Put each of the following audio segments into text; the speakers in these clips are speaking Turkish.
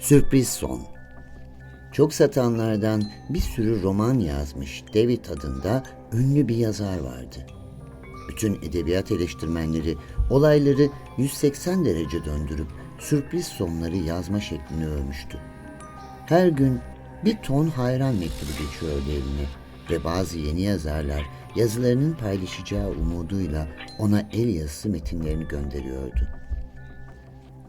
Sürpriz son. Çok satanlardan bir sürü roman yazmış David adında ünlü bir yazar vardı. Bütün edebiyat eleştirmenleri olayları 180 derece döndürüp sürpriz sonları yazma şeklini övmüştü. Her gün bir ton hayran mektubu geçiyordu eline ve bazı yeni yazarlar yazılarının paylaşacağı umuduyla ona el yazısı metinlerini gönderiyordu.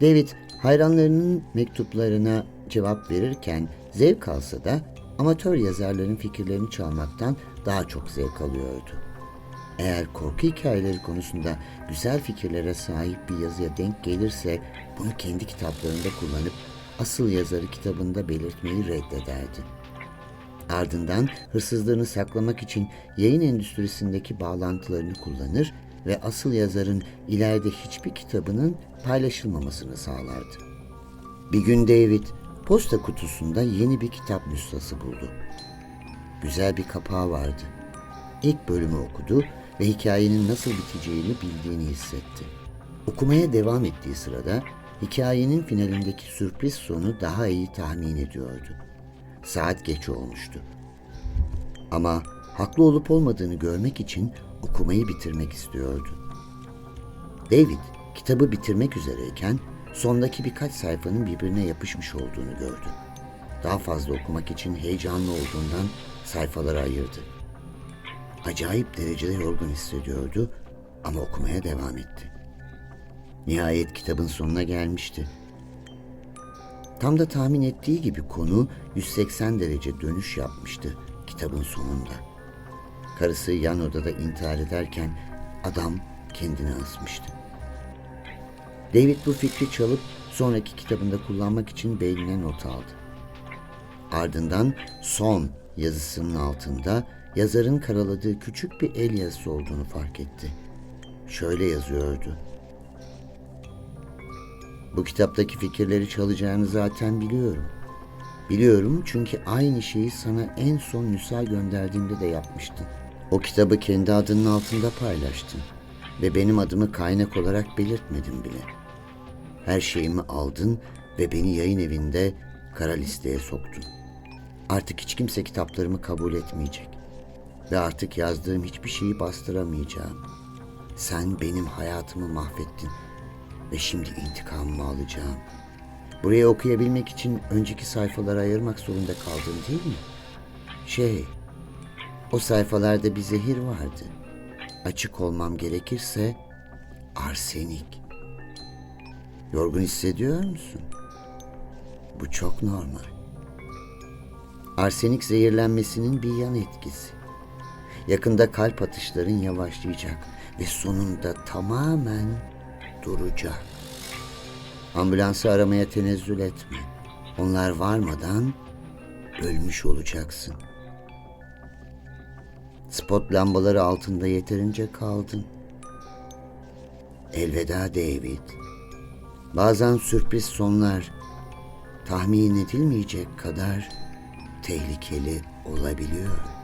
David hayranlarının mektuplarına cevap verirken zevk alsa da amatör yazarların fikirlerini çalmaktan daha çok zevk alıyordu. Eğer korku hikayeleri konusunda güzel fikirlere sahip bir yazıya denk gelirse bunu kendi kitaplarında kullanıp asıl yazarı kitabında belirtmeyi reddederdi. Ardından hırsızlığını saklamak için yayın endüstrisindeki bağlantılarını kullanır ve asıl yazarın ileride hiçbir kitabının paylaşılmamasını sağlardı. Bir gün David posta kutusunda yeni bir kitap nüshası buldu. Güzel bir kapağı vardı. İlk bölümü okudu ve hikayenin nasıl biteceğini bildiğini hissetti. Okumaya devam ettiği sırada hikayenin finalindeki sürpriz sonu daha iyi tahmin ediyordu. Saat geç olmuştu. Ama haklı olup olmadığını görmek için okumayı bitirmek istiyordu. David kitabı bitirmek üzereyken sondaki birkaç sayfanın birbirine yapışmış olduğunu gördü. Daha fazla okumak için heyecanlı olduğundan sayfaları ayırdı. Acayip derecede yorgun hissediyordu ama okumaya devam etti. Nihayet kitabın sonuna gelmişti. Tam da tahmin ettiği gibi konu 180 derece dönüş yapmıştı kitabın sonunda. Karısı yan odada intihar ederken adam kendini asmıştı. David bu fikri çalıp sonraki kitabında kullanmak için beynine not aldı. Ardından son yazısının altında yazarın karaladığı küçük bir el yazısı olduğunu fark etti. Şöyle yazıyordu. Bu kitaptaki fikirleri çalacağını zaten biliyorum. Biliyorum çünkü aynı şeyi sana en son Nüsa gönderdiğimde de yapmıştın. O kitabı kendi adının altında paylaştın ve benim adımı kaynak olarak belirtmedin bile. Her şeyimi aldın ve beni yayın evinde kara listeye soktun. Artık hiç kimse kitaplarımı kabul etmeyecek ve artık yazdığım hiçbir şeyi bastıramayacağım. Sen benim hayatımı mahvettin ve şimdi intikamımı alacağım. Buraya okuyabilmek için önceki sayfaları ayırmak zorunda kaldın değil mi? Şey, o sayfalarda bir zehir vardı. Açık olmam gerekirse arsenik. Yorgun hissediyor musun? Bu çok normal. Arsenik zehirlenmesinin bir yan etkisi. Yakında kalp atışların yavaşlayacak ve sonunda tamamen duracak. Ambulansı aramaya tenezzül etme. Onlar varmadan ölmüş olacaksın. Spot lambaları altında yeterince kaldın. Elveda David. Bazen sürpriz sonlar tahmin edilmeyecek kadar tehlikeli olabiliyor.